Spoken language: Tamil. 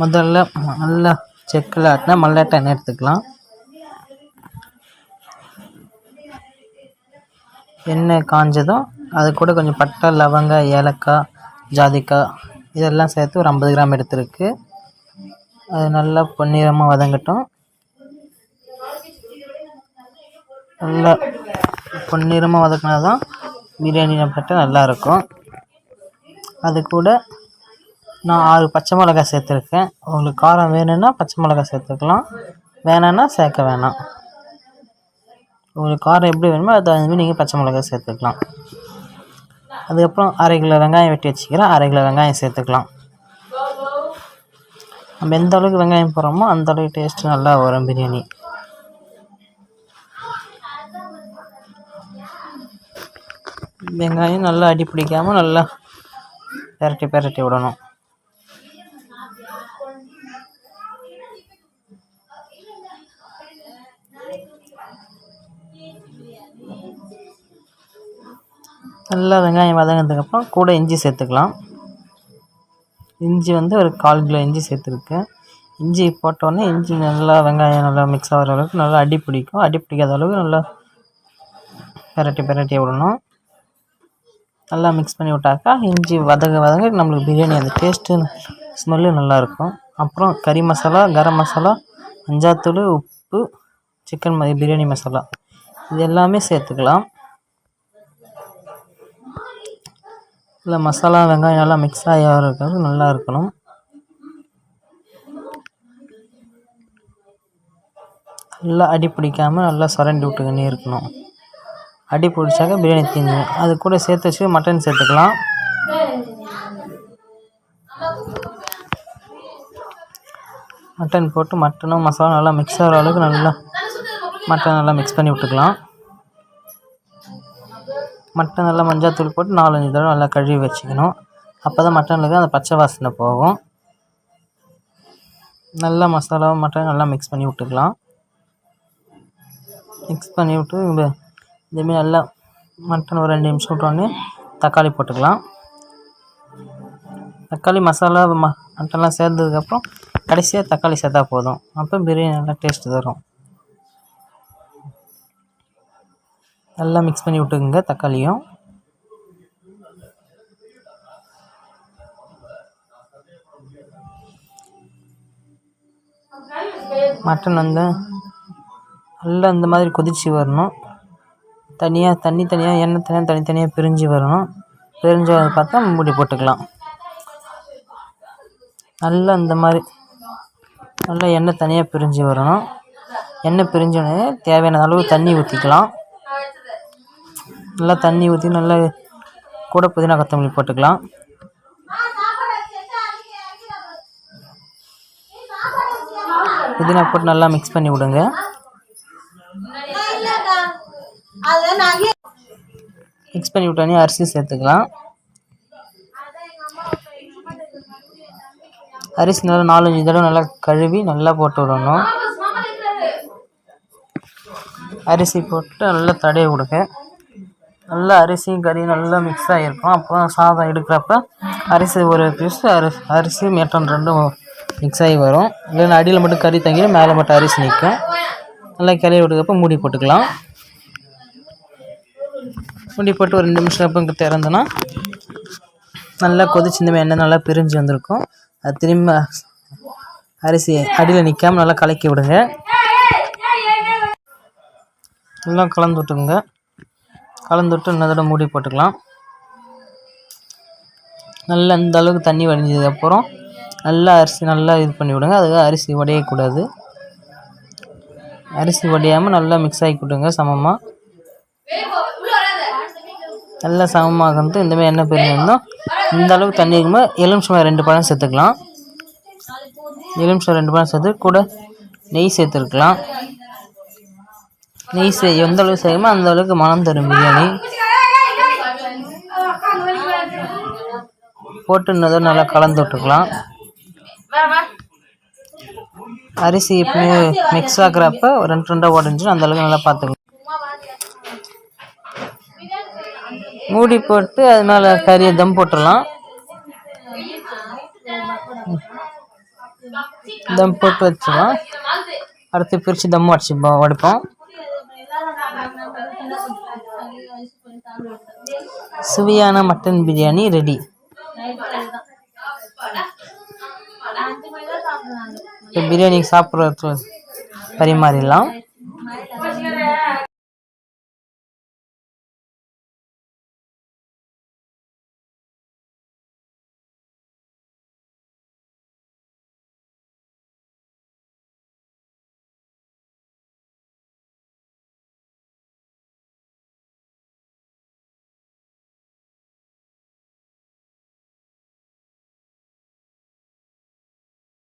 முதல்ல நல்லா செக்கில் ஆட்டினா மல்லாட்டை எண்ணெய் எடுத்துக்கலாம். எண்ணெய் காஞ்சதும் அது கூட கொஞ்சம் பட்டை லவங்க ஏலக்காய் ஜாதிக்காய் இதெல்லாம் சேர்த்து ஒரு ஐம்பது கிராம் எடுத்துருக்கு. அது நல்லா பொன்னிறமாக வதங்கட்டும். நல்லா பொன்னிறமாக வதக்கினா தான் பிரியாணி பட்டை நல்லாயிருக்கும் அது கூட நான் ஆறு பச்சை மிளகாய் சேர்த்துருக்கேன். உங்களுக்கு காரம் வேணும்னா பச்சை மிளகாய் சேர்த்துக்கலாம் வேணான்னா சேர்க்க வேணாம். உங்களுக்கு காரம் எப்படி வேணுமோ அது தகுந்த நீங்கள் பச்சை மிளகாய் சேர்த்துக்கலாம். அதுக்கப்புறம் அரை கிலோ வெங்காயம் வெட்டி வச்சுக்கிறேன். அரை கிலோ வெங்காயம் சேர்த்துக்கலாம். நம்ம எந்த அளவுக்கு வெங்காயம் போடுறோமோ அந்த அளவுக்கு டேஸ்ட்டு நல்லா வரும் பிரியாணி. வெங்காயம் நல்லா அடி பிடிக்காமல் நல்லா பெரட்டி பெரட்டி விடணும். நல்லா வெங்காயம் வதங்கினதுக்கப்புறம் கூட இஞ்சி சேர்த்துக்கலாம். இஞ்சி வந்து ஒரு கால் கிலோ இஞ்சி சேர்த்துருக்கேன் இஞ்சி போட்டோடனே இஞ்சி நல்லா வெங்காயம் நல்லா மிக்ஸ் ஆகிற அளவுக்கு நல்லா அடி பிடிக்கும். அடி பிடிக்காத அளவுக்கு நல்லா பெரட்டி பெரட்டி விடணும். நல்லா மிக்ஸ் பண்ணி விட்டாக்கா இஞ்சி வதங்க வதங்க நம்மளுக்கு பிரியாணி அந்த டேஸ்ட்டு ஸ்மெல்லு நல்லாயிருக்கும் அப்புறம் கறி மசாலா கரம் மசாலா மஞ்சாத்தூள் உப்பு சிக்கன் ம பிரியாணி மசாலா. இது எல்லாமே சேர்த்துக்கலாம். இல்லை மசாலா வெங்காயம் நல்லா மிக்ஸ் ஆகி இருக்கிறது நல்லா இருக்கணும். நல்லா அடி பிடிக்காமல் நல்லா சுரண்டி விட்டுக்கினே இருக்கணும். அடி பிடிச்சாக்க பிரியாணி தீஞ்சிடும் அது கூட சேர்த்து வச்சு மட்டன் சேர்த்துக்கலாம். மட்டன் போட்டு மட்டனும் மசாலா நல்லா மிக்ஸ் ஆகிற அளவுக்கு நல்லா மட்டன் நல்லா மிக்ஸ் பண்ணி விட்டுக்கலாம். மட்டன் நல்லா மஞ்சாத்தூள் போட்டு நாலஞ்சு தடவை நல்லா கழுவி வச்சுக்கணும். அப்போ தான் மட்டனுக்கு அந்த பச்சை வாசனை போகும். நல்லா மசாலாவும் மட்டன் நல்லா மிக்ஸ் பண்ணி விட்டுக்கலாம். மிக்ஸ் பண்ணி விட்டு இதேமாரி நல்லா மட்டன் ஒரு ரெண்டு நிமிஷம் விட்டோடனே தக்காளி போட்டுக்கலாம். தக்காளி மசாலா ம மட்டன்லாம் சேர்ந்ததுக்கப்புறம் கடைசியாக தக்காளி சேர்த்தா போதும். அப்போ பிரியாணி நல்லா டேஸ்ட் தரும் நல்லா மிக்ஸ் பண்ணி விட்டுக்குங்க தக்காளியும். மட்டன் வந்து நல்லா இந்த மாதிரி கொதித்து வரணும். தனியாக தண்ணி தனியாக எண்ணெய் தனியாக தனித்தனியாக பிரிஞ்சு வரணும். பிரிஞ்சு பார்த்தா மூடி போட்டுக்கலாம். நல்லா இந்த மாதிரி நல்லா எண்ணெய் தனியாக பிரிஞ்சு வரணும். எண்ணெய் பிரிஞ்சோடனே தேவையான அளவு தண்ணி ஊற்றிக்கலாம் நல்லா தண்ணி ஊற்றி நல்லா கூட புதினா கொத்தமல்லி போட்டுக்கலாம். புதினா போட்டு நல்லா மிக்ஸ் பண்ணி விடுங்க. மிக்ஸ் பண்ணி விட்டோன்னே அரிசி சேர்த்துக்கலாம். அரிசி நல்லா நாலஞ்சு தடவை நல்லா கழுவி நல்லா போட்டு விடணும். அரிசி போட்டு நல்லா தடவி விடுங்க. நல்லா அரிசியும் கறியும் நல்லா மிக்ஸ் ஆகிருக்கும் அப்போ சாதம் எடுக்கிறப்ப அரிசி ஒரு பீஸ் அரிசி அரிசி மேட்டன் ரெண்டும் மிக்ஸ் ஆகி வரும். இல்லைன்னா அடியில் மட்டும் கறி தங்கிடும் மேலே மட்டும் அரிசி நிற்கும். நல்லா கிளறி விட்டுக்கப்ப மூடி போட்டுக்கலாம். மூடி போட்டு ஒரு ரெண்டு நிமிஷம் அப்போ திறந்தோன்னா நல்லா கொதிச்சு இந்த எண்ணெய் நல்லா பிரிஞ்சு வந்திருக்கும். அது திரும்ப அரிசி அடியில் நிற்காமல் நல்லா கலக்கி விடுங்க. நல்லா கலந்து விட்டுங்க கலந்து விட்டு மூடி போட்டுக்கலாம். நல்லா இந்த அளவுக்கு தண்ணி வடிஞ்சதுக்கப்புறம் நல்லா அரிசி நல்லா இது பண்ணி விடுங்க. அதுக்கு அரிசி உடையக்கூடாது அரிசி உடையாமல் நல்லா மிக்ஸ் ஆகி கொடுங்க சமமாக நல்லா சமமாக வந்து இந்தமாதிரி எண்ணெய் பிரிஞ்சிருந்தோம் இந்த அளவுக்கு தண்ணி இருக்கும்போது எலுமிச்சம் ரெண்டு பழம் சேர்த்துக்கலாம். எலுமிச்சம் ரெண்டு பழம் சேர்த்து கூட நெய் சேர்த்துருக்கலாம். நெய் செய்ய எந்த அளவுக்கு செய்யுமோ அந்த அளவுக்கு மனம் தரும் பிரியாணி. போட்டு நல்லா கலந்து விட்டுக்கலாம். அரிசி எப்பவுமே மிக்ஸ் ஆகுறப்ப ரெண்டு ரெண்டாக உடஞ்சி அந்த அளவுக்கு நல்லா பார்த்துக்கணும் மூடி போட்டு அது மேலே கறியை தம் போட்டுடலாம். தம் போட்டு வச்சுக்கலாம். அடுத்து பிரித்து தம் அடிச்சுப்போம் உடைப்போம் சுவையான மட்டன் பிரியாணி ரெடி. இப்போ பிரியாணி சாப்பிட்றது பரிமாறிடலாம்.